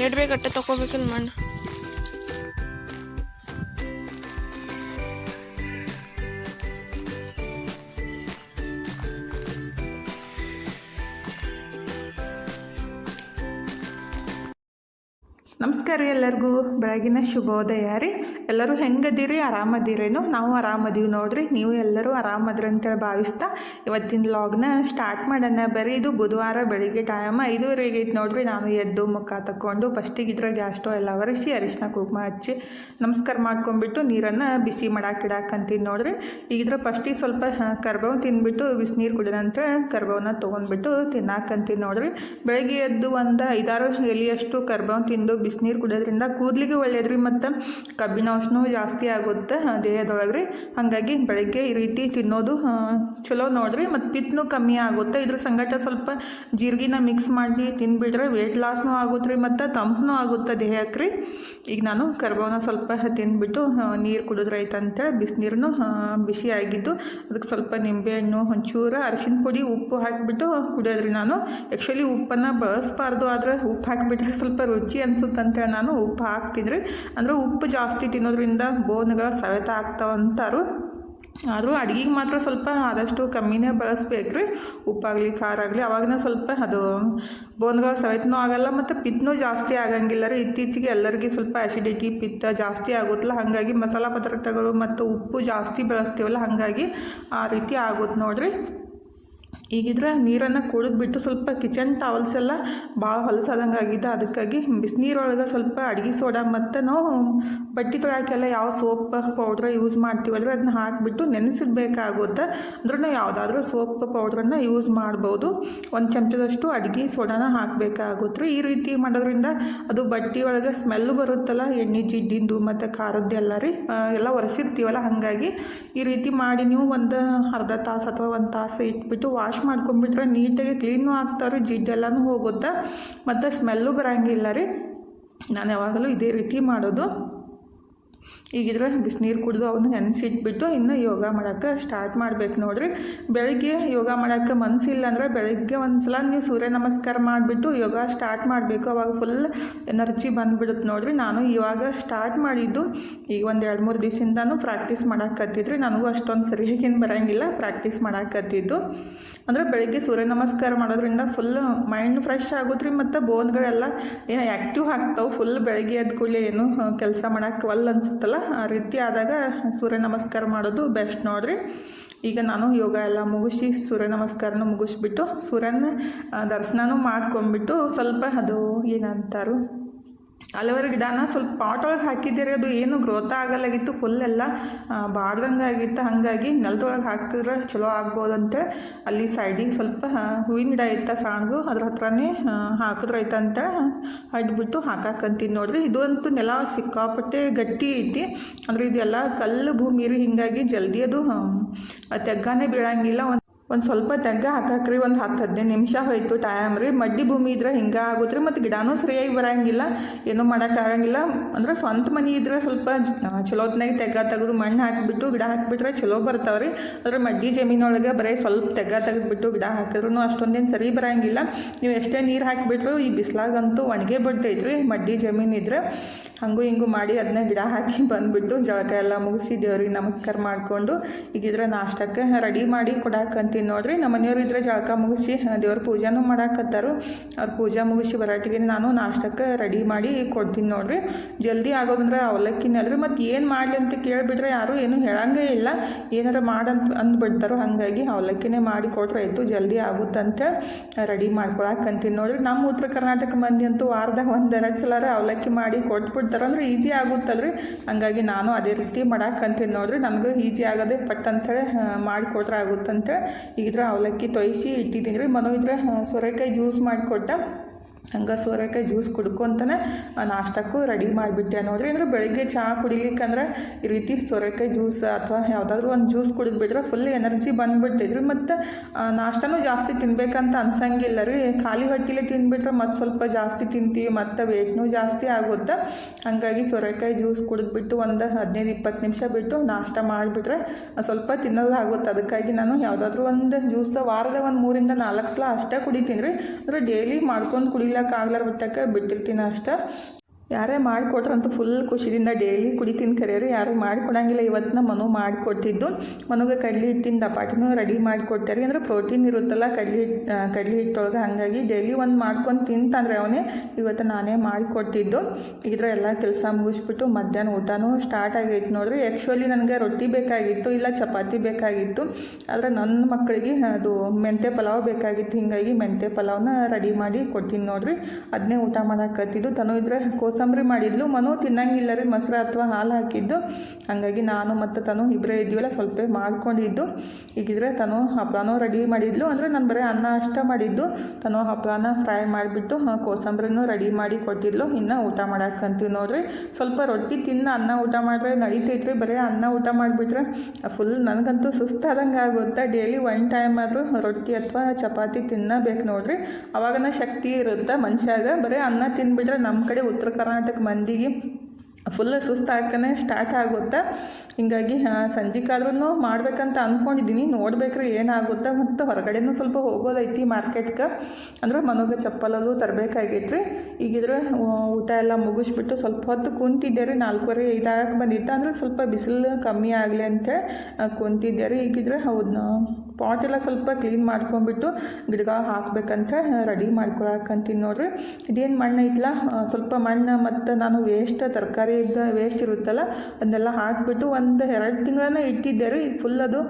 Ed ತಗೋಬೇಕಿಲ್ಲ ಮಣ್ಣು ನಮಸ್ಕಾರ ಎಲ್ಲರಿಗೂ. ಬೆಳಗಿನ ಶುಭೋದಯ ರೀ. ಎಲ್ಲರೂ ಹೆಂಗದಿರಿ? ಆರಾಮದಿರೇನು? ನಾವು ಆರಾಮದೀವಿ ನೋಡ್ರಿ. ನೀವು ಎಲ್ಲರೂ ಆರಾಮದ್ರಿ ಅಂತೇಳಿ ಭಾವಿಸ್ತಾ ಇವತ್ತಿನ ಲಾಗ್ನ ಸ್ಟಾರ್ಟ್ ಮಾಡೋಣ. ಬರೀ ಇದು ಬುಧವಾರ ಬೆಳಿಗ್ಗೆ ಟೈಮ್ ಐದುವರೆಗೆ ಐತೆ ನೋಡ್ರಿ. ನಾನು ಎದ್ದು ಮುಖ ತಕ್ಕೊಂಡು ಫಸ್ಟಿಗೆ ಇದ್ರ ಗ್ಯಾಸ್ ಎಲ್ಲ ಒರೆಸಿ ಅರಿಶಿನ ಕುಂಕುಮ ಹಚ್ಚಿ ನಮಸ್ಕಾರ ಮಾಡ್ಕೊಂಡ್ಬಿಟ್ಟು ನೀರನ್ನು ಬಿಸಿ ಇಡಾಕಂತೀನಿ ನೋಡ್ರಿ. ಈಗ ಇದ್ರ ಫಸ್ಟಿಗೆ ಸ್ವಲ್ಪ ಕರ್ಬೇವು ತಿಂದ್ಬಿಟ್ಟು ಬಿಸಿನೀರು ಕುಡಿದಂತೆ ಕರ್ಬೇವನ್ನ ತೊಗೊಂಡ್ಬಿಟ್ಟು ತಿನ್ನಾಕಂತೀನಿ ನೋಡ್ರಿ. ಬೆಳಗ್ಗೆ ಎದ್ದು ಒಂದು ಐದಾರು ಎಲೆಯಷ್ಟು ಕರ್ಬೇವು ತಿಂದು ಬಿಸಿನೀರು ಕುಡಿಯೋದ್ರಿಂದ ಕೂದಲಿಗೆ ಒಳ್ಳೇದ್ರಿ ಮತ್ತು ಕಬ್ಬಿನಾಂಶನೂ ಜಾಸ್ತಿ ಆಗುತ್ತೆ ದೇಹದೊಳಗೆ ರೀ. ಹಾಗಾಗಿ ಬೆಳಗ್ಗೆ ಈ ರೀತಿ ತಿನ್ನೋದು ಚಲೋ ನೋಡ್ರಿ. ಮತ್ತು ಪಿತ್ನೂ ಕಮ್ಮಿ ಆಗುತ್ತೆ. ಇದ್ರ ಸಂಗಟ ಸ್ವಲ್ಪ ಜೀರಿಗೆನ ಮಿಕ್ಸ್ ಮಾಡಿ ತಿನ್ಬಿಟ್ರೆ ವೇಟ್ ಲಾಸ್ನೂ ಆಗುತ್ತೆ ರೀ, ಮತ್ತು ತಂಪನೂ ಆಗುತ್ತೆ ದೇಹಕ್ಕೆ ರೀ. ಈಗ ನಾನು ಕರ್ಬೇವನ್ನ ಸ್ವಲ್ಪ ತಿಂದ್ಬಿಟ್ಟು ನೀರು ಕುಡಿದ್ರೈತೆ ಅಂತೇಳಿ ಬಿಸಿನೀರನ್ನು ಬಿಸಿ ಆಗಿದ್ದು ಅದಕ್ಕೆ ಸ್ವಲ್ಪ ನಿಂಬೆಹಣ್ಣು ಒಂಚೂರು ಅರಿಶಿನ ಪುಡಿ, ಉಪ್ಪು ಹಾಕಿಬಿಟ್ಟು ಕುಡಿಯೋದ್ರಿ ನಾನು. ಆ್ಯಕ್ಚುಲಿ ಉಪ್ಪನ್ನು ಬಳಸಬಾರ್ದು, ಆದರೆ ಉಪ್ಪು ಹಾಕಿಬಿಟ್ರೆ ಸ್ವಲ್ಪ ರುಚಿ ಅನ್ಸುತ್ತಂತೇಳಿ ನಾನು ಉಪ್ಪು ಹಾಕ್ತಿದ್ರಿ. ಅಂದರೆ ಉಪ್ಪು ಜಾಸ್ತಿ ತಿನ್ನೋದ್ರಿಂದ ಬೋನ್ಗಳ ಸವೆತ ಆಗ್ತಾವಂತಾರು ಆದರೂ ಅಡುಗೆಗೆ ಮಾತ್ರ ಸ್ವಲ್ಪ ಆದಷ್ಟು ಕಮ್ಮಿನೇ ಬಳಸ್ಬೇಕು ರೀ ಉಪ್ಪಾಗಲಿ ಖಾರ ಆಗಲಿ ಅವಾಗಿನ ಸ್ವಲ್ಪ ಅದು ಬೋನ್ಗಳ ಸವೆತನೂ ಆಗಲ್ಲ ಮತ್ತು ಪಿತ್ತನೂ ಜಾಸ್ತಿ ಆಗಂಗಿಲ್ಲ ರೀ. ಇತ್ತೀಚೆಗೆ ಎಲ್ಲರಿಗೂ ಸ್ವಲ್ಪ ಆ್ಯಸಿಡಿಟಿ ಪಿತ್ತ ಜಾಸ್ತಿ ಆಗುತ್ತಲ್ಲ, ಹಾಗಾಗಿ ಮಸಾಲೆ ಪದಾರ್ಥಗಳು ಮತ್ತು ಉಪ್ಪು ಜಾಸ್ತಿ ಬಳಸ್ತೀವಲ್ಲ, ಹಾಗಾಗಿ ಆ ರೀತಿ ಆಗುತ್ತೆ ನೋಡ್ರಿ. ಈಗಿದ್ರೆ ನೀರನ್ನು ಕುಡಿದ್ಬಿಟ್ಟು ಸ್ವಲ್ಪ ಕಿಚನ್ ಟವಲ್ಸ್ ಎಲ್ಲ ಭಾಳ ಹೊಲಸಾದಂಗೆ ಆಗಿದೆ. ಅದಕ್ಕಾಗಿ ಬಿಸಿನೀರೊಳಗೆ ಸ್ವಲ್ಪ ಅಡುಗೆ ಸೋಡಾ ಮತ್ತು ನಾವು ಬಟ್ಟೆ ತೊಳಕೆಲ್ಲ ಯಾವ ಸೋಪ್ ಪೌಡ್ರ್ ಯೂಸ್ ಮಾಡ್ತೀವಲ್ಲ ಅದನ್ನ ಹಾಕಿಬಿಟ್ಟು ನೆನೆಸಿಡ್ಬೇಕಾಗುತ್ತೆ. ಅಂದ್ರೆ ನಾವು ಯಾವುದಾದ್ರೂ ಸೋಪ್ ಪೌಡ್ರನ್ನು ಯೂಸ್ ಮಾಡ್ಬೋದು. ಒಂದು ಚಮಚದಷ್ಟು ಅಡುಗೆ ಸೋಡಾನ ಹಾಕಬೇಕಾಗುತ್ತೆ. ಈ ರೀತಿ ಮಾಡೋದ್ರಿಂದ ಅದು ಬಟ್ಟೆ ಒಳಗೆ ಸ್ಮೆಲ್ ಬರುತ್ತಲ್ಲ, ಎಣ್ಣೆ ಜಿಡ್ಡಿಂದು ಮತ್ತು ಖಾರದ್ದೆಲ್ಲ ರೀ ಎಲ್ಲ ಒರೆಸಿರ್ತೀವಲ್ಲ ಹಾಗಾಗಿ ಈ ರೀತಿ ಮಾಡಿ ನೀವು ಒಂದು ಅರ್ಧ ತಾಸು ಅಥವಾ ಒಂದು ತಾಸು ಇಟ್ಬಿಟ್ಟು ವಾಶ್ ಮಾಡ್ಕೊಂಡ್ಬಿಟ್ರೆ ನೀಟಾಗಿ ಕ್ಲೀನು ಆಗ್ತಾವ್ರಿ ಜಿಡ್ಡೆಲ್ಲನೂ ಹೋಗುತ್ತೆ, ಮತ್ತು ಸ್ಮೆಲ್ಲು ಬರೋಂಗಿಲ್ಲ ರೀ. ನಾನು ಯಾವಾಗಲೂ ಇದೇ ರೀತಿ ಮಾಡೋದು. ಈಗಿದ್ರೆ ಬಿಸಿನೀರು ಕುಡಿದು ಅವನ್ನ ನೆನೆಸಿಟ್ಬಿಟ್ಟು ಇನ್ನು ಯೋಗ ಮಾಡೋಕ್ಕೆ ಸ್ಟಾರ್ಟ್ ಮಾಡಬೇಕು ನೋಡ್ರಿ. ಬೆಳಗ್ಗೆ ಯೋಗ ಮಾಡೋಕ್ಕೆ ಮನಸ್ಸಿಲ್ಲ ಅಂದರೆ ಬೆಳಗ್ಗೆ ಒಂದು ಸಲ ನೀವು ಸೂರ್ಯ ನಮಸ್ಕಾರ ಮಾಡಿಬಿಟ್ಟು ಯೋಗ ಸ್ಟಾರ್ಟ್ ಮಾಡಬೇಕು. ಅವಾಗ ಫುಲ್ ಎನರ್ಜಿ ಬಂದುಬಿಡುತ್ತೆ ನೋಡ್ರಿ. ನಾನು ಇವಾಗ ಸ್ಟಾರ್ಟ್ ಮಾಡಿದ್ದು ಈಗ ಒಂದು ಎರಡು ಮೂರು ದಿವಸದಿಂದನೂ ಪ್ರಾಕ್ಟೀಸ್ ಮಾಡೋಕ್ಕತ್ತಿದ್ರಿ ನನಗೂ ಅಷ್ಟೊಂದು ಸರಿಯಾಗೇನು ಬರೋಂಗಿಲ್ಲ ಪ್ರಾಕ್ಟೀಸ್ ಮಾಡಾಕತ್ತಿದ್ದು. ಅಂದರೆ ಬೆಳಗ್ಗೆ ಸೂರ್ಯ ನಮಸ್ಕಾರ ಮಾಡೋದ್ರಿಂದ ಫುಲ್ ಮೈಂಡ್ ಫ್ರೆಶ್ ಆಗುತ್ತೆ ರೀ ಮತ್ತು ಬೋನ್ಗಳೆಲ್ಲ ಏನು ಆ್ಯಕ್ಟಿವ್ ಆಗ್ತಾವೆ. ಫುಲ್ ಬೆಳಗ್ಗೆ ಎದ್ದ ಕೂಡಲೇ ಏನು ಕೆಲಸ ಮಾಡೋಕ್ಕೆ ಒಲ್ಲ ಅನಿಸುತ್ತಲ್ಲ? ಆ ರೀತಿ ಆದಾಗ ಸೂರ್ಯ ನಮಸ್ಕಾರ ಮಾಡೋದು ಬೆಸ್ಟ್ ನೋಡ್ರಿ. ಈಗ ನಾನು ಯೋಗ ಎಲ್ಲ ಮುಗಿಸಿ ಸೂರ್ಯ ನಮಸ್ಕಾರನ ಮುಗಿಸ್ಬಿಟ್ಟು ಸೂರ್ಯನ ದರ್ಶನನೂ ಮಾಡ್ಕೊಂಬಿಟ್ಟು ಸ್ವಲ್ಪ ಅದು ಏನಂತಾರು? ಅಲವೇರ ಗಿಡನ ಸ್ವಲ್ಪ ಪಾಟ್ ಒಳಗೆ ಹಾಕಿದ್ದೀರಿ, ಅದು ಏನು ಗ್ರೋತ್ ಆಗಲ್ಲಾಗಿತ್ತು ಫುಲ್ಲೆಲ್ಲ ಬಾಡ್ದಂಗೆ ಆಗಿತ್ತು. ಹಾಗಾಗಿ ನೆಲದೊಳಗೆ ಹಾಕಿದ್ರೆ ಚಲೋ ಆಗ್ಬೋದಂತೆ. ಅಲ್ಲಿ ಸೈಡಿಗೆ ಸ್ವಲ್ಪ ಹೂವಿನ ಗಿಡ ಇತ್ತ ಸಾಣದು, ಅದ್ರ ಹತ್ರನೇ ಹಾಕಿದ್ರೆ ಐತಂತ ಹಡ್ಬಿಟ್ಟು ಹಾಕಾಕಂತೀನಿ ನೋಡ್ರಿ ಇದು ಅಂತೂ ನೆಲ ಸಿಕ್ಕಾಪಟ್ಟೆ ಗಟ್ಟಿ ಐತಿ. ಅಂದ್ರೆ ಇದೆಲ್ಲ ಕಲ್ಲು ಭೂಮಿ ರೀ, ಹಿಂಗಾಗಿ ಜಲ್ದಿ ಅದು ತೆಗ್ಗಾನೇ ಬೀಳಂಗಿಲ್ಲ. ಒಂದು ಒಂದು ಸ್ವಲ್ಪ ತೆಗ್ಗ ಹಾಕಾಕ್ರಿ, ಒಂದು ಹತ್ತು ಹದಿನೈದು ನಿಮಿಷ ಹೋಯಿತು ಟೈಮ್ ರೀ. ಮಡ್ಡಿ ಭೂಮಿ ಇದ್ರೆ ಹಿಂಗೆ ಆಗುತ್ತೆ ರೀ ಮತ್ತು ಗಿಡನೂ ಸರಿಯಾಗಿ ಬರೋಂಗಿಲ್ಲ, ಏನೂ ಮಾಡೋಕ್ಕಾಗಂಗಿಲ್ಲ ಅಂದ್ರೆ ಸ್ವಂತ ಮನೆ ಇದ್ರೆ ಸ್ವಲ್ಪ ಚಲೋತ್ನಾಗ ತೆಗ್ಗ ತೆಗೆದು ಮಣ್ಣು ಹಾಕಿಬಿಟ್ಟು ಗಿಡ ಹಾಕಿಬಿಟ್ರೆ ಚಲೋ ಬರ್ತಾವೆ ರೀ ಅದ್ರ ಮಡ್ಡಿ ಜಮೀನೊಳಗೆ ಬರೀ ಸ್ವಲ್ಪ ತೆಗ್ಗ ತೆಗೆದುಬಿಟ್ಟು ಗಿಡ ಹಾಕಿದ್ರೂ ಅಷ್ಟೊಂದೇನು ಸರಿ ಬರಂಗಿಲ್ಲ. ನೀವು ಎಷ್ಟೇ ನೀರು ಹಾಕಿಬಿಟ್ರು ಈ ಬಿಸಿಲಾಗಂತೂ ಒಣಗೇ ಬಿಡ್ತೈತ್ರಿ ಮಡ್ಡಿ ಜಮೀನು ಇದ್ರೆ. ಹಂಗೂ ಹಿಂಗೂ ಮಾಡಿ ಅದನ್ನ ಗಿಡ ಹಾಕಿ ಬಂದುಬಿಟ್ಟು ಜಳಕ ಎಲ್ಲ ಮುಗಿಸಿ ದೇವ್ರಿಗೆ ನಮಸ್ಕಾರ ಮಾಡಿಕೊಂಡು ಈಗಿದ್ರೆ ನಾಷ್ಟಕ್ಕೆ ರೆಡಿ ಮಾಡಿ ಕೊಡಾಕಂತೀನಿ ನೋಡ್ರಿ. ನಮ್ಮ ಮನೆಯವ್ರು ಇದ್ರೆ ಜಳಕ ಮುಗಿಸಿ ದೇವ್ರ ಪೂಜಾನೂ ಮಾಡಾಕತ್ತಾರು. ಅವ್ರ ಪೂಜಾ ಮುಗಿಸಿ ಬರಾಟಿಗೆ ನಾನು ನಾಷ್ಟಕ್ಕೆ ರೆಡಿ ಮಾಡಿ ಕೊಡ್ತೀನಿ ನೋಡ್ರಿ. ಜಲ್ದಿ ಆಗೋದಂದ್ರೆ ಅವಲಕ್ಕಿನಲ್ರಿ ಮತ್ತು ಏನು ಮಾಡಲಿ ಅಂತ ಕೇಳಿಬಿಟ್ರೆ ಯಾರು ಏನು ಹೇಳಂಗೇ ಇಲ್ಲ. ಏನಾರ ಮಾಡಂತ ಅಂದ್ಬಿಡ್ತಾರೋ ಹಾಗಾಗಿ ಅವಲಕ್ಕಿನೇ ಮಾಡಿ ಕೊಟ್ರೆ ಆಯಿತು. ಜಲ್ದಿ ಆಗುತ್ತಂತ ರೆಡಿ ಮಾಡ್ಕೊಳಕಂತೀನಿ ನೋಡ್ರಿ. ನಮ್ಮ ಉತ್ತರ ಕರ್ನಾಟಕ ಮಂದಿ ಅಂತೂ ವಾರದಾಗ ಒಂದು ಎರಡು ಸಲ ಅವಲಕ್ಕಿ ಮಾಡಿ ಕೊಟ್ಬಿಡ್ತಾರೆ. ಅಂದ್ರೆ ಈಜಿ ಆಗುತ್ತಲ್ರಿ. ಹಂಗಾಗಿ ನಾನು ಅದೇ ರೀತಿ ಮಾಡಾಕಂತೀನಿ ನೋಡ್ರಿ. ನನಗೂ ಈಜಿ ಆಗೋದೇ ಪಟ್ ಅಂತೇಳಿ ಮಾಡಿ ಕೊಟ್ರೆ ಆಗುತ್ತಂತ ಈಗಿದ್ರೆ ಅವಲಕ್ಕಿ ತೊಯ್ಸಿ ಇಟ್ಟಿದ್ದೀನಿ ರೀ ಮನೋ ಇದ್ರೆ ಸೋರೆಕಾಯಿ ಜ್ಯೂಸ್ ಮಾಡಿಕೊಟ್ಟ. ಹಂಗೆ ಸೋರೆಕಾಯಿ ಜ್ಯೂಸ್ ಕುಡ್ಕೊಂತಾನೆ ನಾಷ್ಟಕ್ಕೂ ರೆಡಿ ಮಾಡಿಬಿಟ್ಟೆ ನೋಡ್ರಿ. ಅಂದ್ರೆ ಬೆಳಿಗ್ಗೆ ಚಹಾ ಕುಡಿಲಿಕ್ಕಂದ್ರೆ ಈ ರೀತಿ ಸೋರೆಕಾಯಿ ಜ್ಯೂಸ್ ಅಥವಾ ಯಾವುದಾದ್ರೂ ಒಂದು ಜ್ಯೂಸ್ ಕುಡಿದ್ಬಿಟ್ರೆ ಫುಲ್ ಎನರ್ಜಿ ಬಂದ್ಬಿಡ್ತೈತ್ರಿ. ಮತ್ತು ನಾಷ್ಟನೂ ಜಾಸ್ತಿ ತಿನ್ಬೇಕಂತ ಅನ್ಸಂಗಿಲ್ಲ ರೀ. ಖಾಲಿ ಹೊಟ್ಟಿಲೆ ತಿನ್ಬಿಟ್ರೆ ಮತ್ತು ಸ್ವಲ್ಪ ಜಾಸ್ತಿ ತಿಂತೀವಿ, ಮತ್ತು ವೇಟ್ನೂ ಜಾಸ್ತಿ ಆಗುತ್ತೆ ಹಾಗಾಗಿ ಸೋರೆಕಾಯಿ ಜ್ಯೂಸ್ ಕುಡಿದ್ಬಿಟ್ಟು ಒಂದು ಹದಿನೈದು, ಇಪ್ಪತ್ತು ನಿಮಿಷ ಬಿಟ್ಟು ನಾಷ್ಟ ಮಾಡಿಬಿಟ್ರೆ ಸ್ವಲ್ಪ ತಿನ್ನೋದಾಗುತ್ತೆ ಅದಕ್ಕಾಗಿ ನಾನು ಯಾವುದಾದ್ರೂ ಒಂದು ಜ್ಯೂಸ್ ವಾರದ ಒಂದು ಮೂರಿಂದ ನಾಲ್ಕು ಸಲ ಅಷ್ಟೇ ಕುಡಿತೀನಿ ರೀ. ಅಂದರೆ ಡೈಲಿ ಮಾಡ್ಕೊಂಡು ಕುಡಿಲಿಕ್ಕೆ ಕುಡಿಲಕ್ಕೆ ಆಗ್ಲಾರ ಬಿಟ್ಟಕ್ಕೆ ಬಿದ್ದಿರ್ತೀನಿ ಅಷ್ಟೇ. ಯಾರೇ ಮಾಡಿಕೊಟ್ರಂತೂ ಫುಲ್ ಖುಷಿಯಿಂದ ಡೈಲಿ ಕುಡಿತೀನಿ ಕರೆಯೋರು ಯಾರು ಮಾಡಿಕೊಡಂಗಿಲ್ಲ. ಇವತ್ತಿನ ಮನು ಮಾಡಿಕೊಟ್ಟಿದ್ದು. ಮನುಗೆ ಕಡ್ಲಿ ಹಿಟ್ಟಿನ ದಪಾಟಿನೂ ರೆಡಿ ಮಾಡಿಕೊಡ್ತಾರೆ ಅಂದರೆ ಪ್ರೋಟೀನ್ ಇರುತ್ತಲ್ಲ, ಕಡ್ಲಿ ಹಿಟ್ಟು ಕಡ್ಲಿ ಹಿಟ್ಟೊಳಗೆ ಹಾಗಾಗಿ ಡೈಲಿ ಒಂದು ಮಾಡ್ಕೊಂಡು ತಿಂತಂದ್ರೆ ಅವನೇ ಇವತ್ತು ನಾನೇ ಮಾಡಿಕೊಟ್ಟಿದ್ದು. ಇದ್ರ ಎಲ್ಲ ಕೆಲಸ ಮುಗಿಸ್ಬಿಟ್ಟು ಮಧ್ಯಾಹ್ನ ಊಟನೂ ಸ್ಟಾರ್ಟ್ ಆಗೈತೆ ನೋಡ್ರಿ. ಆ್ಯಕ್ಚುಲಿ ನನಗೆ ರೊಟ್ಟಿ ಬೇಕಾಗಿತ್ತು, ಇಲ್ಲ ಚಪಾತಿ ಬೇಕಾಗಿತ್ತು. ಆದರೆ ನನ್ನ ಮಕ್ಕಳಿಗೆ ಅದು ಮೆಂತ್ಯ ಪಲಾವ್ ಬೇಕಾಗಿತ್ತು. ಹಿಂಗಾಗಿ ಮೆಂತ್ಯ ಪಲಾವ್ನ ರೆಡಿ ಮಾಡಿ ಕೊಟ್ಟಿನಿ ನೋಡಿರಿ. ಅದನ್ನೇ ಊಟ ಮಾಡಾಕತ್ತಿದ್ದು. ತನು ಇದ್ರೆ ಕೋಸಂಬರಿ ಮಾಡಿದ್ಲು. ಮನು ತಿನ್ನಂಗಿಲ್ಲ ರೀ, ಮೊಸರು ಅಥವಾ ಹಾಲು ಹಾಕಿದ್ದು. ಹಾಗಾಗಿ ನಾನು ಮತ್ತು ತನು ಇಬ್ಬರೇ ಇದ್ದೀವಲ್ಲ, ಸ್ವಲ್ಪ ಮಾಡ್ಕೊಂಡಿದ್ದು. ಈಗಿದ್ರೆ ತನು ಹಪ್ಪಳನೂ ರೆಡಿ ಮಾಡಿದ್ಲು. ಅಂದರೆ ನಾನು ಬರೀ ಅನ್ನ ಅಷ್ಟ ಮಾಡಿದ್ದು. ತನು ಹಪ್ಪಳನ ಫ್ರೈ ಮಾಡಿಬಿಟ್ಟು ಕೋಸಂಬರಿನೂ ರೆಡಿ ಮಾಡಿ ಕೊಟ್ಟಿದ್ಲು. ಇನ್ನು ಊಟ ಮಾಡಾಕಂತೀವಿ ನೋಡ್ರಿ. ಸ್ವಲ್ಪ ರೊಟ್ಟಿ ತಿನ್ನ ಅನ್ನ ಊಟ ಮಾಡಿದ್ರೆ ನಡೀತೈತ್ರಿ. ಬರೀ ಅನ್ನ ಊಟ ಮಾಡಿಬಿಟ್ರೆ ಫುಲ್ ನನಗಂತೂ ಸುಸ್ತಾದಂಗೆ ಆಗುತ್ತೆ. ಡೈಲಿ ಒನ್ ಟೈಮ್ ಆದರೂ ರೊಟ್ಟಿ ಅಥವಾ ಚಪಾತಿ ತಿನ್ನಬೇಕು ನೋಡ್ರಿ. ಅವಾಗನ ಶಕ್ತಿ ಇರುತ್ತೆ ಮನುಷ್ಯಾಗ. ಬರೀ ಅನ್ನ ತಿನ್ಬಿಟ್ರೆ ನಮ್ಮ ಕಡೆ ಉತ್ತರ ಕರ್ನಾಟಕ ಮಂದಿಗೆ ಫುಲ್ ಸುಸ್ತಾಕನೇ ಸ್ಟಾರ್ಟ್ ಆಗುತ್ತೆ. ಹಿಂಗಾಗಿ ಸಂಜೆಗಾದ್ರೂ ಮಾಡ್ಬೇಕಂತ ಅಂದ್ಕೊಂಡಿದ್ದೀನಿ ನೋಡ್ಬೇಕ್ರಿ ಏನಾಗುತ್ತೆ ಮತ್ತು ಹೊರಗಡೆನೂ ಸ್ವಲ್ಪ ಹೋಗೋದೈತಿ ಮಾರ್ಕೆಟ್ಗೆ ಅಂದ್ರೆ ಮನೋಗೆ ಚಪ್ಪಲಲ್ಲೂ ತರಬೇಕಾಗೈತೆ ರೀ ಈಗಿದ್ರೆ ಊಟ ಎಲ್ಲ ಮುಗಿಸ್ಬಿಟ್ಟು ಸ್ವಲ್ಪ ಹೊತ್ತು ಕುಂತಿದ್ದೆ ರೀ ನಾಲ್ಕೂವರೆ ಐದಾಗಕ್ಕೆ ಬಂದಿತ್ತು. ಅಂದ್ರೆ ಸ್ವಲ್ಪ ಬಿಸಿಲು ಕಮ್ಮಿ ಆಗಲಿ ಅಂತೇಳಿ ಕುಂತಿದ್ದೆ ರೀ ಈಗಿದ್ರೆ ಹೌದು ಪಾಟ್ ಎಲ್ಲ ಸ್ವಲ್ಪ ಕ್ಲೀನ್ ಮಾಡ್ಕೊಂಡ್ಬಿಟ್ಟು ಗಿಡಗ ಹಾಕ್ಬೇಕಂತ ರೆಡಿ ಮಾಡ್ಕೊಳಕಂತೀನಿ ನೋಡ್ರಿ. ಇದೇನು ಮಣ್ಣು ಐತಲ್ಲ ಸ್ವಲ್ಪ ಮಣ್ಣು ಮತ್ತು ನಾನು ವೇಸ್ಟ್ ತರಕಾರಿ ಇದ್ದ ವೇಸ್ಟ್ ಇರುತ್ತಲ್ಲ, ಅದನ್ನೆಲ್ಲ ಹಾಕಿಬಿಟ್ಟು ಒಂದು ಎರಡು ತಿಂಗಳನ್ನ ಇಟ್ಟಿದ್ದೆ ರೀ. ಫುಲ್ ಅದು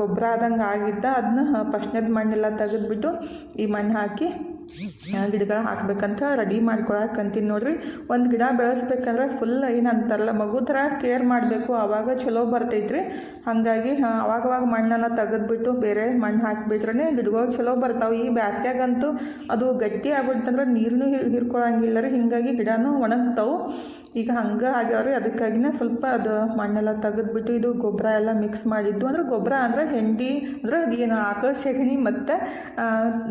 ಗೊಬ್ಬರ ಆದಂಗೆ ಆಗಿದ್ದ. ಅದನ್ನ ಫಸ್ಟ್ನೇದು ಮಣ್ಣೆಲ್ಲ ತೆಗೆದ್ಬಿಟ್ಟು ಈ ಮಣ್ಣು ಹಾಕಿ ಗಿಡಗಳು ಹಾಕ್ಬೇಕಂತ ರೆಡಿ ಮಾಡ್ಕೊಳಕಂತೀನಿ ನೋಡ್ರಿ. ಒಂದು ಗಿಡ ಬೆಳೆಸ್ಬೇಕಂದ್ರೆ ಫುಲ್ ಏನು ಅಂತಾರಲ್ಲ ಮಗು ಥರ ಕೇರ್ ಮಾಡಬೇಕು. ಆವಾಗ ಚಲೋ ಬರ್ತೈತ್ರಿ. ಹಾಗಾಗಿ ಅವಾಗವಾಗ ಮಣ್ಣನ್ನು ತೆಗೆದ್ಬಿಟ್ಟು ಬೇರೆ ಮಣ್ಣು ಹಾಕಿಬಿಟ್ರೆ ಗಿಡಗಳು ಚಲೋ ಬರ್ತಾವೆ. ಈ ಬ್ಯಾಸ್ಗ್ಯಾಗಂತೂ ಅದು ಗಟ್ಟಿ ಆಗ್ಬಿಡ್ತಂದ್ರೆ ನೀರನ್ನು ಹಿರ್ಕೊಳಂಗಿಲ್ಲ ರೀ. ಹಿಂಗಾಗಿ ಗಿಡನೂ ಒಣಗ್ತಾವೆ. ಈಗ ಹಂಗೆ ಆಗ್ಯಾವ್ರಿ, ಅದಕ್ಕಾಗಿನೇ ಸ್ವಲ್ಪ ಅದು ಮಣ್ಣೆಲ್ಲ ತೆಗೆದ್ಬಿಟ್ಟು ಇದು ಗೊಬ್ಬರ ಎಲ್ಲ ಮಿಕ್ಸ್ ಮಾಡಿದ್ದು. ಅಂದ್ರೆ ಗೊಬ್ಬರ ಅಂದ್ರೆ ಹೆಂಡಿ, ಅಂದ್ರೆ ಅದೇನು ಆಕಳ ಸೆಗಣಿ ಮತ್ತು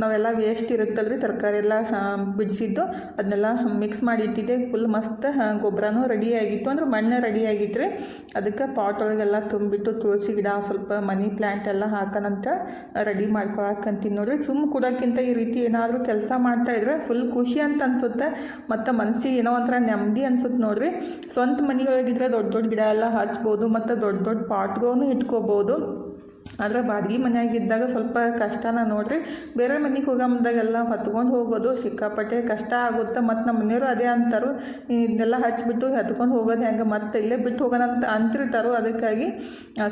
ನಾವೆಲ್ಲ ವೇಸ್ಟ್ ಇರುತ್ತಲ್ಲ ರೀ ತರಕಾರಿ ಎಲ್ಲ ಬಿಡಿಸಿದ್ದು. ಅದನ್ನೆಲ್ಲ ಮಿಕ್ಸ್ ಮಾಡಿ ಇಟ್ಟಿದ್ದೆ. ಫುಲ್ ಮಸ್ತ್ ಗೊಬ್ಬರನೂ ರೆಡಿ ಆಗಿತ್ತು. ಅಂದ್ರೆ ಮಣ್ಣು ರೆಡಿ ಆಗಿತ್ತು ಅದಕ್ಕೆ ಪಾಟ್ ಒಳಗೆಲ್ಲ ತುಂಬಿಟ್ಟು ತುಳಸಿ ಗಿಡ, ಸ್ವಲ್ಪ ಮನಿ ಪ್ಲ್ಯಾಂಟ್ ಎಲ್ಲ ಹಾಕೋಣಂತ ರೆಡಿ ಮಾಡ್ಕೊಳಕಂತೀನಿ ನೋಡ್ರಿ. ಸುಮ್ಮ ಕೊಡೋಕ್ಕಿಂತ ಈ ರೀತಿ ಏನಾದರೂ ಕೆಲಸ ಮಾಡ್ತಾ ಇದ್ರೆ ಫುಲ್ ಖುಷಿ ಅಂತ ಅನ್ಸುತ್ತೆ. ಮತ್ತು ಮನಸ್ಸಿಗೆ ಏನೋ ಒಂಥರ ನೆಮ್ಮದಿ ಅನ್ಸುತ್ತೆ ನೋಡ್ರಿ. ಸ್ವಂತ ಮನೆಯೊಳಗಿದ್ರೆ ದೊಡ್ಡ ದೊಡ್ಡ ಗಿಡ ಎಲ್ಲ ಹಚ್ಬೋದು ಮತ್ತು ದೊಡ್ಡ ದೊಡ್ಡ ಪಾಟ್ಗಳನ್ನು ಇಟ್ಕೋಬೋದು. ಆದರೆ ಬಾಡಿಗೆ ಮನೆಯಾಗಿದ್ದಾಗ ಸ್ವಲ್ಪ ಕಷ್ಟನ ನೋಡ್ರಿ. ಬೇರೆ ಮನೆಗೆ ಹೋಗಮ್ದಾಗೆಲ್ಲ ಹತ್ಕೊಂಡು ಹೋಗೋದು ಸಿಕ್ಕಾಪಟ್ಟೆ ಕಷ್ಟ ಆಗುತ್ತೆ. ಮತ್ತು ನಮ್ಮ ಮನೆಯವರು ಅದೇ ಅಂತಾರು. ಇದನ್ನೆಲ್ಲ ಹಚ್ಚಿಬಿಟ್ಟು ಹತ್ಕೊಂಡು ಹೋಗೋದು ಹೆಂಗೆ? ಮತ್ತೆ ಇಲ್ಲೇ ಬಿಟ್ಟು ಹೋಗೋಣ ಅಂತ ಅಂತಿರ್ತಾರೋ ಅದಕ್ಕಾಗಿ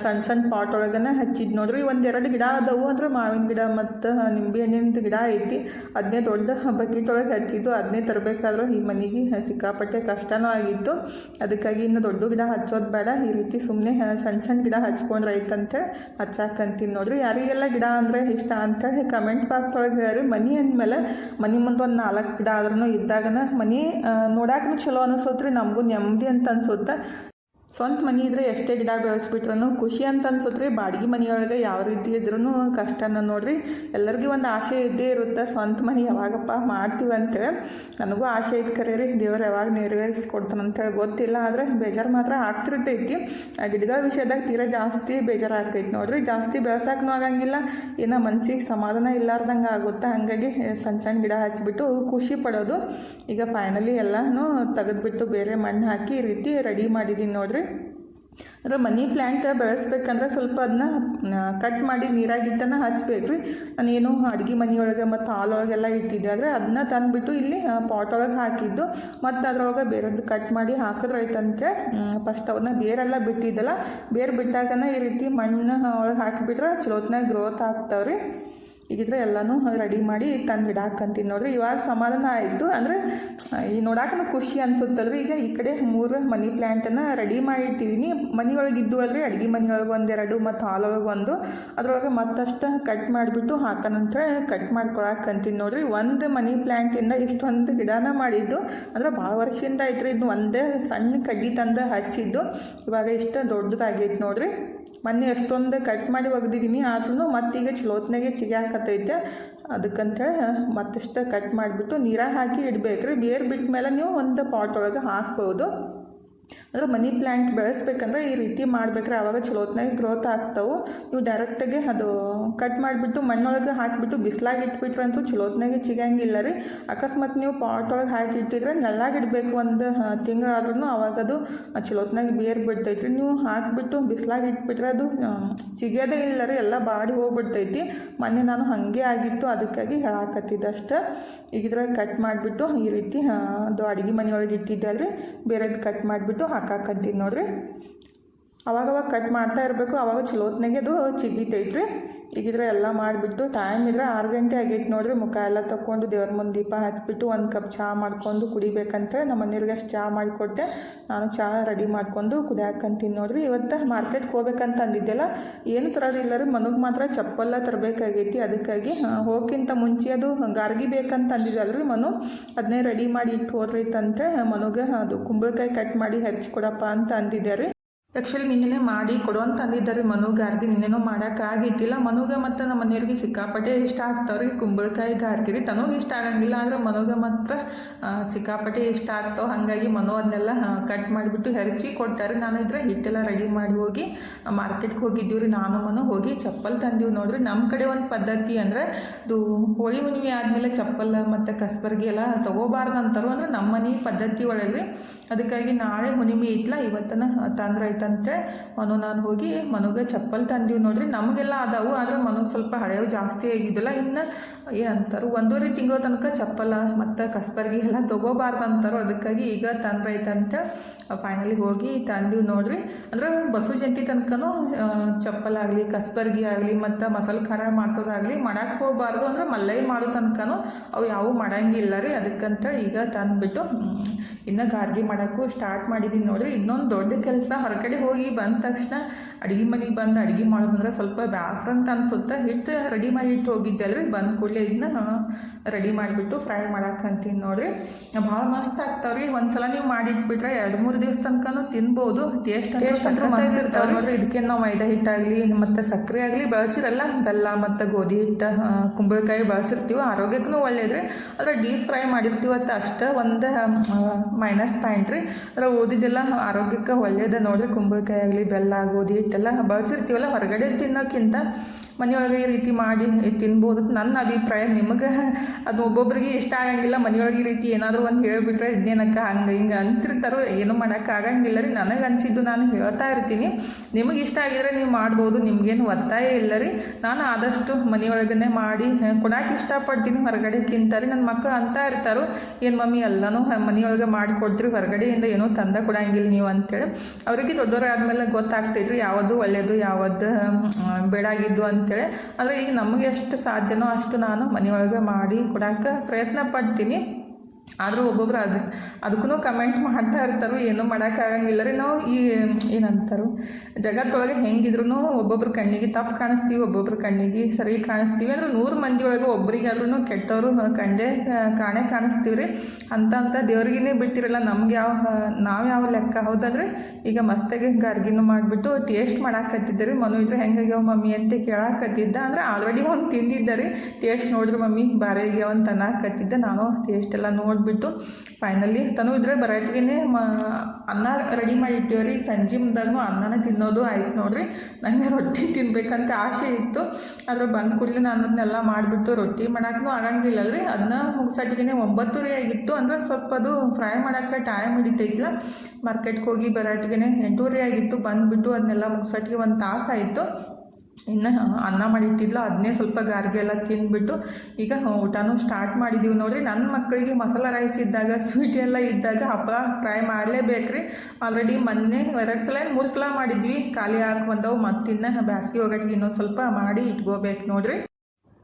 ಸಣ್ಣ ಸಣ್ಣ ಪಾಟ್ ಒಳಗನೆ ಹಚ್ಚಿದ್ದು ನೋಡ್ರಿ. ಎರಡು ಗಿಡ ಅದಾವು ಅಂದ್ರೆ ಮಾವಿನ ಗಿಡ ಮತ್ತು ನಿಂಬೆ ಹಣ್ಣಿನ ಗಿಡ ಐತಿ. ಅದನ್ನೇ ದೊಡ್ಡ ಬಕೆಟ್ ಒಳಗೆ ಹಚ್ಚಿದ್ದು. ಅದನ್ನೇ ತರಬೇಕಾದ್ರೆ ಈ ಮನೆಗೆ ಸಿಕ್ಕಾಪಟ್ಟೆ ಕಷ್ಟನೂ ಆಗಿತ್ತು. ಅದಕ್ಕಾಗಿ ಇನ್ನು ದೊಡ್ಡ ಗಿಡ ಹಚ್ಚೋದು ಬೇಡ. ಈ ರೀತಿ ಸುಮ್ಮನೆ ಸಣ್ಣ ಸಣ್ಣ ಗಿಡ ಹಚ್ಕೊಂಡ್ರೆ ಐತಂತೇಳಿ ಹಚ್ಚಾಕಂತೀನಿ ನೋಡ್ರಿ. ಯಾರಿಗೆಲ್ಲ ಗಿಡ ಅಂದರೆ ಇಷ್ಟ ಅಂತೇಳಿ ಕಮೆಂಟ್ ಬಾಕ್ಸ್ ಒಳಗೆ ಹೇಳ್ರಿ. ಮನಿ ಅಂದಮೇಲೆ ಮನೆ ಮುಂದೆ ಒಂದು ನಾಲ್ಕು ಗಿಡ ಆದ್ರೂ ಇದ್ದಾಗನ ಮನೆ ನೋಡಾಕನು ಚಲೋ ಅನಿಸುತ್ತೆ ನಮಗೂ ನೆಮ್ಮದಿ ಅಂತ ಅನ್ಸುತ್ತೆ. ಸ್ವಂತ ಮನೆ ಇದ್ರೆ ಎಷ್ಟೇ ಗಿಡ ಬೆಳೆಸ್ಬಿಟ್ರೂ ಖುಷಿ ಅಂತ ಅನ್ಸುತ್ತೆ ರೀ. ಬಾಡಿಗೆ ಮನೆಯೊಳಗೆ ಯಾವ ರೀತಿ ಇದ್ರೂ ಕಷ್ಟನ ನೋಡ್ರಿ. ಎಲ್ಲರಿಗೂ ಒಂದು ಆಸೆ ಇದ್ದೇ ಇರುತ್ತೆ ಸ್ವಂತ ಮನೆ ಯಾವಾಗಪ್ಪ ಮಾಡ್ತೀವಿ ಅಂತೇಳಿ ನನಗೂ ಆಸೆ ಐತೆ ಕರೆ ರೀ. ದೇವ್ರು ಯಾವಾಗ ನೆರವೇರಿಸ್ಕೊಡ್ತಾನೆ ಅಂತೇಳಿ ಗೊತ್ತಿಲ್ಲ ಆದರೆ ಬೇಜಾರು ಮಾತ್ರ ಆಗ್ತಿರ್ತೈತಿ. ಆ ಗಿಡಗಳ ವಿಷಯದಾಗ ತೀರಾ ಜಾಸ್ತಿ ಬೇಜಾರು ಆಗ್ತೈತಿ ನೋಡ್ರಿ. ಜಾಸ್ತಿ ಬೆಳ್ಸಕ್ಕೂ ಆಗಂಗಿಲ್ಲ. ಇನ್ನು ಮನ್ಸಿಗೆ ಸಮಾಧಾನ ಇಲ್ಲಾರ್ದಂಗೆ ಆಗುತ್ತೆ ಹಾಗಾಗಿ ಸಣ್ಣ ಸಣ್ಣ ಗಿಡ ಹಚ್ಬಿಟ್ಟು ಖುಷಿ ಪಡೋದು. ಈಗ ಫೈನಲಿ ಎಲ್ಲನೂ ತೆಗೆದ್ಬಿಟ್ಟು ಬೇರೆ ಮಣ್ಣು ಹಾಕಿ ಈ ರೀತಿ ರೆಡಿ ಮಾಡಿದ್ದೀನಿ ನೋಡ್ರಿ. ಅಂದ್ರೆ ಮನಿ ಪ್ಲ್ಯಾಂಟ್ ಬೆಳೆಸ್ಬೇಕಂದ್ರೆ ಸ್ವಲ್ಪ ಅದನ್ನ ಕಟ್ ಮಾಡಿ ನೀರಾಗಿಟ್ಟನ್ನು ಹಚ್ಬೇಕು ರೀ. ನಾನೇನು ಅಡುಗೆ ಮನೆಯೊಳಗೆ ಮತ್ತು ಹಾಲೊಳಗೆಲ್ಲ ಇಟ್ಟಿದ್ದೆ. ಆದರೆ ಅದನ್ನ ತಂದುಬಿಟ್ಟು ಇಲ್ಲಿ ಪಾಟ್ ಒಳಗೆ ಹಾಕಿದ್ದು. ಮತ್ತು ಅದರೊಳಗೆ ಬೇರೆದು ಕಟ್ ಮಾಡಿ ಹಾಕಿದ್ರೆ ಐತಂತೆ ಫಸ್ಟ್ ಅವನ್ನ ಬೇರೆಲ್ಲ ಬಿಟ್ಟಿದ್ದಲ್ಲ. ಬೇರೆ ಬಿಟ್ಟಾಗನ ಈ ರೀತಿ ಮಣ್ಣು ಒಳಗೆ ಹಾಕಿಬಿಟ್ರೆ ಚಲೋತ್ನಾಗ ಗ್ರೋತ್ ಆಗ್ತಾವ್ರಿ. ಈಗಿದ್ರೆ ಎಲ್ಲನೂ ರೆಡಿ ಮಾಡಿ ತಂದು ಇಡಾಕಂತೀನಿ ನೋಡ್ರಿ. ಇವಾಗ ಸಮಾಧಾನ ಆಯಿತು ಅಂದರೆ, ಈ ನೋಡಾಕನು ಖುಷಿ ಅನ್ಸುತ್ತಲ್ರಿ. ಈಗ ಈ ಕಡೆ ಮೂರು ಮನಿ ಪ್ಲ್ಯಾಂಟನ್ನು ರೆಡಿ ಮಾಡಿ ಇಟ್ಟಿದ್ದೀನಿ ಮನೆಯೊಳಗೆ ಇದ್ದು ಅಲ್ರಿ, ಅಡುಗೆ ಮನೆಯೊಳಗೆ ಒಂದೆರಡು ಮತ್ತು ಹಾಲೊಳಗೆ ಒಂದು. ಅದರೊಳಗೆ ಮತ್ತಷ್ಟು ಕಟ್ ಮಾಡಿಬಿಟ್ಟು ಹಾಕೋಣಂತ ಕಟ್ ಮಾಡ್ಕೊಳಕಂತೀನಿ ನೋಡ್ರಿ. ಒಂದು ಮನಿ ಪ್ಲ್ಯಾಂಟಿಂದ ಇಷ್ಟೊಂದು ಗಿಡನ ಮಾಡಿದ್ದು. ಅಂದ್ರೆ ಭಾಳ ವರ್ಷದಿಂದ ಐತ್ರಿ ಇದು ಒಂದೇ ಸಣ್ಣ ಕಡ್ಡಿ ತಂದು ಹಚ್ಚಿದ್ದು. ಇವಾಗ ಇಷ್ಟು ದೊಡ್ಡದಾಗೈತೆ ನೋಡ್ರಿ. ಮೊನ್ನೆ ಎಷ್ಟೊಂದು ಕಟ್ ಮಾಡಿ ಒಗ್ದಿದ್ದೀನಿ ಆದ್ರೂ ಮತ್ತೀಗ ಚಲೋತ್ನಾಗೆ ಹಾಕತೈತೆ ಅದಕ್ಕಂತೇಳಿ ಮತ್ತಷ್ಟು ಕಟ್ ಮಾಡಿಬಿಟ್ಟು ನೀರಾಗ ಹಾಕಿ ಇಡಬೇಕ್ರಿ. ಬೇರು ಬಿಟ್ಟ ಮೇಲೆ ನೀವು ಒಂದು ಪಾಟ್ ಒಳಗೆ ಹಾಕ್ಬೋದು. ಅಂದ್ರೆ ಮನಿ ಪ್ಲ್ಯಾಂಟ್ ಬೆಳೆಸ್ಬೇಕಂದ್ರೆ ಈ ರೀತಿ ಮಾಡ್ಬೇಕ್ರೆ ಆವಾಗ ಚಲೋತ್ನಾಗೆ ಗ್ರೋತ್ ಆಗ್ತಾವೆ. ನೀವು ಡೈರೆಕ್ಟಾಗಿ ಅದು ಕಟ್ ಮಾಡಿಬಿಟ್ಟು ಮಣ್ಣೊಳಗೆ ಹಾಕಿಬಿಟ್ಟು ಬಿಸಿಲಾಗಿ ಇಟ್ಬಿಟ್ರೆ ಅಂತೂ ಚಲೋತ್ನಾಗೆ ಚಿಗಂಗಿಲ್ಲ ರೀ. ಅಕಸ್ಮಾತ್ ನೀವು ಪಾಟ್ ಒಳಗೆ ಹಾಕಿ ಇಟ್ಟಿದ್ರೆ ನೆಲ್ಲಾಗ ಇಡಬೇಕು ಒಂದು ತಿಂಗಳಾದ್ರೂ ಅವಾಗ ಅದು ಚಲೋತ್ನಾಗೆ ಬೇರು ಬಿಡ್ತೈತೆ ರೀ ನೀವು ಹಾಕಿಬಿಟ್ಟು ಬಿಸಿಲಾಗಿ ಇಟ್ಬಿಟ್ರೆ ಅದು ಚಿಗಿಯೋದೇ ಇಲ್ಲ ರೀ, ಎಲ್ಲ ಬಾಡಿ ಹೋಗ್ಬಿಡ್ತೈತಿ. ಮೊನ್ನೆ ನಾನು ಹಾಗೆ ಆಗಿತ್ತು, ಅದಕ್ಕಾಗಿ ಹೇಳಾಕತ್ತಿದ್ದೆ ಅಷ್ಟೇ. ಈಗ ಕಟ್ ಮಾಡಿಬಿಟ್ಟು ಈ ರೀತಿ ಅದು ಅಡುಗೆ ಮನೆಯೊಳಗೆ ಇಟ್ಟಿದ್ದೆ ಅಲ್ರಿ ಬೇರೆದು ಕಟ್ ಮಾಡಿಬಿಟ್ಟು ಹಾಕಾಕತ್ತೀನಿ ನೋಡ್ರಿ. ಅವಾಗವಾಗ ಕಟ್ ಮಾಡ್ತಾ ಇರಬೇಕು. ಅವಾಗ ಚಲೋತ್ನಾಗೆ ಅದು ಚಿಗಿತೈತ್ರಿ ಈಗಿದ್ರೆ ಎಲ್ಲ ಮಾಡಿಬಿಟ್ಟು ಟೈಮ್ ಇದ್ರೆ ಆರು ಗಂಟೆ ಆಗೈತೆ ನೋಡ್ರಿ. ಮುಖ ಎಲ್ಲ ತಗೊಂಡು ದೇವ್ರ ಮುಂದೆ ದೀಪ ಹಚ್ಬಿಟ್ಟು ಒಂದು ಕಪ್ ಚಹಾ ಮಾಡ್ಕೊಂಡು ಕುಡಿಬೇಕಂತ ನಮ್ಮ ಮನೆಯವ್ರಿಗೆ ಅಷ್ಟು ಚಹಾ ಮಾಡಿಕೊಟ್ಟೆ. ನಾನು ಚಹಾ ರೆಡಿ ಮಾಡ್ಕೊಂಡು ಕುಡಿಯಾಕಂತೀನಿ ನೋಡ್ರಿ. ಇವತ್ತು ಮಾರ್ಕೆಟ್ಗೆ ಹೋಗ್ಬೇಕಂತ ಅಂದಿದ್ದೆಲ್ಲ ಏನು ತರೋದಿಲ್ಲ ರೀ. ಮನಗೆ ಮಾತ್ರ ಚಪ್ಪಲ್ಲ ತರಬೇಕಾಗೈತಿ. ಅದಕ್ಕಾಗಿ ಹೋಗಿಂತ ಮುಂಚೆ ಅದು ಗಾರ್ಗಿ ಬೇಕಂತ ಅಂದಿದ್ದಲ್ರಿ ಮನು. ಅದನ್ನೇ ರೆಡಿ ಮಾಡಿ ಇಟ್ಟು ಹೋದ್ರೈತಂತೆ. ಮನುಗೆ ಅದು ಕುಂಬಳಕಾಯಿ ಕಟ್ ಮಾಡಿ ಹೆಚ್ಚಿ ಕೊಡಪ್ಪ ಅಂತ ಅಂದಿದ್ದೆ ರೀ. ಆ್ಯಕ್ಚುಲಿ ನಿನ್ನೆ ಮಾಡಿ ಕೊಡು ಅಂತ ಅಂದಿದ್ದಾರೆ ಮನು. ಗಾರ್ಗಿ ನಿನ್ನೆನೂ ಮಾಡೋಕ್ಕಾಗಿದ್ದಿಲ್ಲ ಮನುಗ ಮತ್ತು ನಮ್ಮ ಮನೆಯವ್ರಿಗೆ ಸಿಕ್ಕಾಪಟ್ಟೆ ಇಷ್ಟ ಆಗ್ತಾವ್ರಿ ಕುಂಬಳಕಾಯಿ ಗಾರ್ಗಿರಿ ತನಗೆ ಇಷ್ಟ ಆಗಂಗಿಲ್ಲ. ಆದರೆ ಮನುಗ ಮಾತ್ರ ಸಿಕ್ಕಾಪಟ್ಟೆ ಇಷ್ಟ ಆಗ್ತಾವೆ ಹಾಗಾಗಿ ಮನು ಅದನ್ನೆಲ್ಲ ಕಟ್ ಮಾಡಿಬಿಟ್ಟು ಹೆರಚಿ ಕೊಟ್ಟಾರೆ. ನಾನು ಇದ್ರೆ ಹಿಟ್ಟೆಲ್ಲ ರೆಡಿ ಮಾಡಿ ಹೋಗಿ ಮಾರ್ಕೆಟ್ಗೆ ಹೋಗಿದ್ದೀವಿ ರೀ. ನಾನು ಮನು ಹೋಗಿ ಚಪ್ಪಲ್ ತಂದೀವಿ ನೋಡ್ರಿ. ನಮ್ಮ ಕಡೆ ಒಂದು ಪದ್ಧತಿ ಅಂದರೆ ಇದು ಹೋಳಿ ಹುಣ್ಣಿಮೆ ಆದಮೇಲೆ ಚಪ್ಪಲ್ ಮತ್ತು ಕಸ್ಬರ್ಗಿ ಎಲ್ಲ ತೊಗೋಬಾರ್ದು ಅಂತಾರು. ಅಂದ್ರೆ ನಮ್ಮ ಮನೆ ಪದ್ಧತಿ ಒಳಗೆ ಅದಕ್ಕಾಗಿ ನಾಳೆ ಹುಣ್ಣಿಮೆ ಐತ್ಲ. ಇವತ್ತನ ತಂದ್ರೆ ಐತಂತೆ ಮನು ನಾನು ಹೋಗಿ ಮನುಗೆ ಚಪ್ಪಲ್ ತಂದೀವಿ ನೋಡ್ರಿ. ನಮಗೆಲ್ಲ ಅದಾವು, ಆದ್ರೆ ಮನುಗೆ ಸ್ವಲ್ಪ ಹಳೆಯವು ಜಾಸ್ತಿ ಆಗಿದ್ದಿಲ್ಲ. ಇನ್ನು ಏನಂತಾರು ಒಂದೂವರೆ ತಿಂಗಳ ತನಕ ಚಪ್ಪಲ ಮತ್ತು ಕಸ್ಬರ್ಗಿ ಎಲ್ಲ ತೊಗೋಬಾರ್ದು ಅಂತಾರೋ ಅದಕ್ಕಾಗಿ ಈಗ ತಂದ್ರೈತಂತ ಫೈನಲಿ ಹೋಗಿ ತಂದೀವಿ ನೋಡ್ರಿ. ಅಂದ್ರೆ ಬಸವ ಜಯಂತಿ ತನಕನೂ ಚಪ್ಪಲಾಗಲಿ ಕಸ್ಬರ್ಗಿ ಆಗಲಿ, ಮತ್ತು ಮಸಾಲೆ ಖಾರ ಮಾಡಿಸೋದಾಗಲಿ ಮಾಡಕ್ಕೆ ಹೋಗಬಾರ್ದು. ಅಂದ್ರೆ ಮಲ್ಲೈ ಮಾಡೋ ತನಕನೂ ಅವು ಯಾವ ಮಾಡಂಗಿಲ್ಲ ರೀ. ಅದಕ್ಕಂತ ಈಗ ತಂದ್ಬಿಟ್ಟು ಇನ್ನು ಗಾರ್ಗಿ ಮಾಡೋಕ್ಕೂ ಸ್ಟಾರ್ಟ್ ಮಾಡಿದ್ದೀನಿ ನೋಡ್ರಿ. ಇನ್ನೊಂದು ದೊಡ್ಡ ಕೆಲಸ ಹೊರಗಡೆ ಹೋಗಿ ಬಂದ ತಕ್ಷಣ ಅಡುಗೆ ಮನೆಗೆ ಬಂದು ಅಡುಗೆ ಮಾಡೋದಂದ್ರೆ ಸ್ವಲ್ಪ ಬ್ಯಾಸ್ರ ಅಂತ ಅನ್ಸುತ್ತೆ. ಹಿಟ್ಟು ರೆಡಿ ಮಾಡಿ ಇಟ್ಟು ಹೋಗಿದ್ದೆ ಅಲ್ರಿ. ಬಂದ ಕೂಡಲೇ ಇದನ್ನ ರೆಡಿ ಮಾಡಿಬಿಟ್ಟು ಫ್ರೈ ಮಾಡಾಕಂತೀನಿ ನೋಡ್ರಿ. ಭಾಳ ಮಸ್ತ್ ಆಗ್ತಾವ್ರಿ. ಒಂದ್ಸಲ ನೀವು ಮಾಡಿಟ್ಬಿಟ್ರೆ ಎರಡು ಮೂರು ದಿವಸ ತನಕನೂ ತಿನ್ಬೋದು. ಟೇಸ್ಟ್ ಟೇಸ್ಟ್ ಅಂತೂ ಮಸ್ತ್ ಇರ್ತಾವೆ ನೋಡ್ರಿ. ಇದಕ್ಕೆ ನಾವು ಮೈದಾ ಹಿಟ್ಟಾಗಲಿ ಮತ್ತು ಸಕ್ಕರೆ ಆಗಲಿ ಬಳಸಿರಲ್ಲ ಬೆಲ್ಲ ಮತ್ತು ಗೋಧಿ ಹಿಟ್ಟು ಕುಂಬಳಕಾಯಿ ಬಳಸಿರ್ತೀವಿ ಆರೋಗ್ಯಕ್ಕೂ ಒಳ್ಳೇದ್ರಿ. ಆದರೆ ಡೀಪ್ ಫ್ರೈ ಮಾಡಿರ್ತೀವತ್ತ ಅಷ್ಟೇ ಒಂದು ಮೈನಸ್ ಪಾಯಿಂಟ್ ರೀ. ಅದ್ರ ಓದಿದ್ದೆಲ್ಲ ಆರೋಗ್ಯಕ್ಕೆ ಒಳ್ಳೇದ ನೋಡ್ರಿ. ಕುಂಬಳಕಾಯಿ ಆಗಲಿ ಬೆಲ್ಲ ಗೋಧಿ ಹಿಟ್ಟೆಲ್ಲ ಬಳಸಿರ್ತೀವಲ್ಲ ಹೊರಗಡೆ ತಿನ್ನೋಕ್ಕಿಂತ ಮನೆಯೊಳಗೆ ಈ ರೀತಿ ಮಾಡಿ ತಿನ್ಬೋದು. ಅಂತ ನನ್ನ ಅಭಿಪ್ರಾಯ ನಿಮಗೆ ಅದು ಒಬ್ಬೊಬ್ಬರಿಗೆ ಇಷ್ಟ ಆಗಂಗಿಲ್ಲ, ಮನೆಯೊಳಗೆ ಈ ರೀತಿ ಏನಾದರೂ ಒಂದು ಹೇಳಿಬಿಟ್ರೆ ಇದನ್ನೇನಕ್ಕ ಹಂಗೆ ಹಿಂಗೆ ಅಂತಿರ್ತಾರೋ ಏನು ಮಾಡೋಕ್ಕಾಗಂಗಿಲ್ಲ ರೀ. ನನಗೆ ಅನಿಸಿದ್ದು ನಾನು ಹೇಳ್ತಾ ಇರ್ತೀನಿ. ನಿಮಗೆ ಇಷ್ಟ ಆಗಿದ್ರೆ ನೀವು ಮಾಡ್ಬೋದು, ನಿಮಗೇನು ಒತ್ತಾಯ ಇಲ್ಲ ರೀ. ನಾನು ಆದಷ್ಟು ಮನೆಯೊಳಗನೆ ಮಾಡಿ ಕೊಡಕ್ಕೆ ಇಷ್ಟಪಡ್ತೀನಿ. ಹೊರಗಡೆಕ್ಕಿಂತ ರೀ ನನ್ನ ಮಕ್ಕಳು ಅಂತ ಇರ್ತಾರೋ, ಏನು ಮಮ್ಮಿ ಎಲ್ಲನೂ ಮನೆಯೊಳಗೆ ಮಾಡಿಕೊಡ್ತೀರಿ ಹೊರಗಡೆಯಿಂದ ಏನೂ ತಂದ ಕೊಡಂಗಿಲ್ಲ ನೀವು ಅಂತೇಳಿ. ಅವರಿಗೆ ದೊಡ್ಡವರಾದ್ಮೇಲೆ ಗೊತ್ತಾಗ್ತೈತ್ರಿ, ಯಾವುದು ಒಳ್ಳೆಯದು ಯಾವುದು ಬೇಡಾಗಿದ್ದು ಬೇಡಾಗಿದ್ದು ಅಂತೇಳಿ. ಆದರೆ ಈಗ ನಮಗೆ ಎಷ್ಟು ಸಾಧ್ಯನೋ ಅಷ್ಟು ನಾನು ಮನೆಯೊಳಗೆ ಮಾಡಿ ಕೊಡಕ್ಕೆ ಪ್ರಯತ್ನ ಪಡ್ತೀನಿ. ಆದರೂ ಒಬ್ಬೊಬ್ರು ಅದು ಅದಕ್ಕೂ ಕಮೆಂಟ್ ಮಾಡ್ತಾ ಇರ್ತಾರೆ, ಏನೂ ಮಾಡೋಕ್ಕಾಗಂಗಿಲ್ಲ ರೀ. ನಾವು ಈ, ಏನಂತಾರೆ, ಜಗತ್ತೊಳಗೆ ಹೆಂಗಿದ್ರು ಒಬ್ಬೊಬ್ರು ಕಣ್ಣಿಗೆ ತಪ್ಪು ಕಾಣಿಸ್ತೀವಿ, ಒಬ್ಬೊಬ್ರು ಕಣ್ಣಿಗೆ ಸರಿ ಕಾಣಿಸ್ತೀವಿ. ಅಂದ್ರೆ ನೂರು ಮಂದಿ ಒಳಗೆ ಒಬ್ರಿಗಾದ್ರೂ ಕೆಟ್ಟವರು ಕಂಡೇ ಕಾಣೇ ಕಾಣಿಸ್ತೀವಿ ರೀ. ಅಂತ ಅಂತ ದೇವ್ರಿಗೇ ಬಿಟ್ಟಿರಲ್ಲ, ನಮ್ಗೆ ಯಾವ ನಾವು ಯಾವ ಲೆಕ್ಕ? ಹೌದಂದ್ರೆ ಈಗ ಮಸ್ತಾಗಿ ಗಾರ್ಗಿನೂ ಮಾಡಿಬಿಟ್ಟು ಟೇಸ್ಟ್ ಮಾಡಾಕತ್ತಿದ್ದೆ ರೀ. ಮನು ಇದ್ರೆ ಹೆಂಗಾಗ್ಯಾವ ಮಮ್ಮಿ ಅಂತ ಕೇಳಾಕತ್ತಿದ್ದ. ಅಂದ್ರೆ ಆಲ್ರೆಡಿ ಒಂದು ತಿಂದಿದ್ದ ರೀ. ಟೇಸ್ಟ್ ನೋಡಿದ್ರು ಮಮ್ಮಿ, ಬಾರೆ ಆಗ್ಯಾವ ಅಂತ ನಾನು ಟೇಸ್ಟ್ ಎಲ್ಲ ನೋಡಿಬಿಟ್ಟು ಫೈನಲಿ ತನು ಇದ್ರೆ ಬರಾಟಿಗೆ ಮ, ಅನ್ನ ರೆಡಿ ಮಾಡಿ ರೀ. ಸಂಜೆ ಮುಂದಾಗೂ ಅನ್ನನ ತಿನ್ನೋದು ಆಯ್ತು ನೋಡ್ರಿ. ನನಗೆ ರೊಟ್ಟಿ ತಿನ್ಬೇಕಂತ ಆಸೆ ಇತ್ತು. ಆದ್ರೆ ಬಂದ ಕೂಡಲೇ ನಾನು ಅದನ್ನೆಲ್ಲ ಮಾಡಿಬಿಟ್ಟು ರೊಟ್ಟಿ ಮಾಡೋಕ್ಕೂ ಆಗಂಗಿಲ್ಲ ರೀ ಅದನ್ನ ಮುಗಿಸೋಟಿಗೆ ಒಂಬತ್ತುವರೆ ಆಗಿತ್ತು. ಅಂದ್ರೆ ಸ್ವಲ್ಪ ಅದು ಫ್ರೈ ಮಾಡೋಕ್ಕೆ ಟೈಮ್ ಹಿಡಿತೈತಿಲ್ಲ ಮಾರ್ಕೆಟ್ಗೆ ಹೋಗಿ ಬರೋಟಿಗೆ ಎಂಟೂವರೆ ಆಗಿತ್ತು. ಬಂದುಬಿಟ್ಟು ಅದನ್ನೆಲ್ಲ ಮುಗಿಸೋಟಿಗೆ ಒಂದು ತಾಸು ಆಯಿತು. ಇನ್ನು ಅನ್ನ ಮಾಡಿಟ್ಟಿದ್ಲು ಅದನ್ನೇ ಸ್ವಲ್ಪ ಗಾರ್ಗೆ ಎಲ್ಲ ತಿಂದ್ಬಿಟ್ಟು ಈಗ ಊಟನೂ ಸ್ಟಾರ್ಟ್ ಮಾಡಿದ್ದೀವಿ ನೋಡಿರಿ. ನನ್ನ ಮಕ್ಕಳಿಗೆ ಮಸಾಲ ರೈಸ್ ಇದ್ದಾಗ ಸ್ವೀಟ್ ಎಲ್ಲ ಇದ್ದಾಗ ಹಪ್ಪಳ ಫ್ರೈ ಮಾಡಲೇಬೇಕ್ರಿ. ಆಲ್ರೆಡಿ ಮೊನ್ನೆ ಎರಡು ಸಲ ಮೂರು ಸಲ ಮಾಡಿದ್ವಿ. ಖಾಲಿ ಹಾಕಿ ಬಂದವು ಮತ್ತಿನ್ನ ಬ್ಯಾಸ್ಗೆ ಹೋಗೋಕ್ಕೆ ಇನ್ನೊಂದು ಸ್ವಲ್ಪ ಮಾಡಿ ಇಟ್ಕೋಬೇಕು ನೋಡ್ರಿ.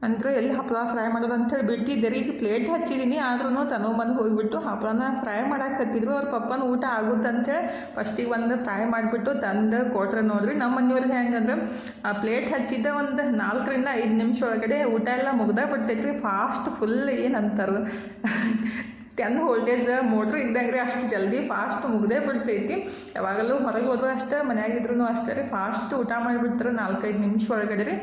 ಅಂದ್ರೆ ಎಲ್ಲಿ ಹಪ್ಪಳ ಫ್ರೈ ಮಾಡೋದು ಅಂತೇಳಿ ಬಿಟ್ಟಿದ್ದೆ ರೀ. ಈಗ ಪ್ಲೇಟ್ ಹಚ್ಚಿದ್ದೀನಿ ಆದ್ರೂ ತನು ಬಂದು ಹೋಗಿಬಿಟ್ಟು ಹಪ್ಪಳನ ಫ್ರೈ ಮಾಡಕ್ಕೆ ಹತ್ತಿದ್ರು. ಅವ್ರ ಪಪ್ಪನ ಊಟ ಆಗುತ್ತಂತೇಳಿ ಫಸ್ಟಿಗೆ ಒಂದು ಫ್ರೈ ಮಾಡಿಬಿಟ್ಟು ತಂದು ಕೊಟ್ರೆ ನೋಡ್ರಿ. ನಮ್ಮ ಮನೆಯವ್ರದ್ದು ಹೆಂಗಂದ್ರೆ, ಆ ಪ್ಲೇಟ್ ಹಚ್ಚಿದ್ದ ಒಂದು ನಾಲ್ಕರಿಂದ ಐದು ನಿಮಿಷ ಒಳಗಡೆ ಊಟ ಎಲ್ಲ ಮುಗ್ದ ಬಿಡ್ತೈತ್ರಿ ಫಾಸ್ಟ್ ಫುಲ್ ಏನಂತಾರೆ. ಟೆನ್ ವೋಲ್ಟೇಜ್ ಮೋಟ್ರ್ ಇದ್ದಂಗೆ ರೀ ಅಷ್ಟು ಜಲ್ದಿ ಫಾಸ್ಟ್ ಮುಗ್ದೇ ಬಿಡ್ತೈತಿ. ಯಾವಾಗಲೂ ಹೊರಗೆ ಹೋದ್ರೂ ಅಷ್ಟೇ ಮನೆಯಾಗಿದ್ರು ಅಷ್ಟೇ ರೀ. ಫಾಸ್ಟ್ ಊಟ ಮಾಡಿಬಿಡ್ತಾರೆ ನಾಲ್ಕೈದು ನಿಮಿಷ ಒಳಗಡೆ ರೀ.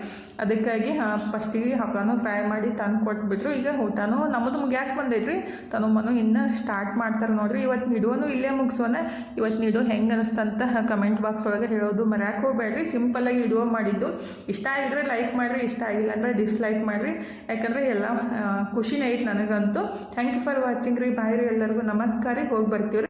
ಅದಕ್ಕಾಗಿ ಫಸ್ಟಿಗೆ ಹಬ್ಬನೂ ಫ್ರೈ ಮಾಡಿ ತಂದು ಕೊಟ್ಬಿಟ್ರು. ಈಗ ಊಟನೂ ನಮ್ಮದು ಮುಗ್ಯಾಕೆ ರೀ ತನ್ನ ಮನು ಇನ್ನೂ ಸ್ಟಾರ್ಟ್ ಮಾಡ್ತಾರೆ ನೋಡ್ರಿ. ಇವತ್ತು ನೀಡುವನು ಇಲ್ಲೇ ಮುಗಿಸೋಣ ಇವತ್ತು ನೀಡು ಹೆಂಗೆ ಅನಿಸ್ತಂತ ಕಮೆಂಟ್ ಬಾಕ್ಸ್ ಒಳಗೆ ಹೇಳೋದು ಮರ್ಯಾಕೆ ಹೋಗ್ಬೇಡ್ರಿ. ಸಿಂಪಲ್ಲಾಗಿ ಇಡುವ ಮಾಡಿದ್ದು. ಇಷ್ಟ ಆಗಿದ್ರೆ ಲೈಕ್ ಮಾಡಿರಿ, ಇಷ್ಟ ಆಗಿಲ್ಲ ಅಂದರೆ ಡಿಸ್ಲೈಕ್ ಮಾಡಿರಿ. ಯಾಕಂದರೆ ಎಲ್ಲ ಖುಷಿನೇ ಐತೆ ನನಗಂತೂ. ಥ್ಯಾಂಕ್ ಯು ಫಾರ್ ವಾಚಿಂಗ್ ರೀ. ರೀ ಎಲ್ಲರಿಗೂ ನಮಸ್ಕಾರ. ಹೋಗಿ ಬರ್ತೀವಿ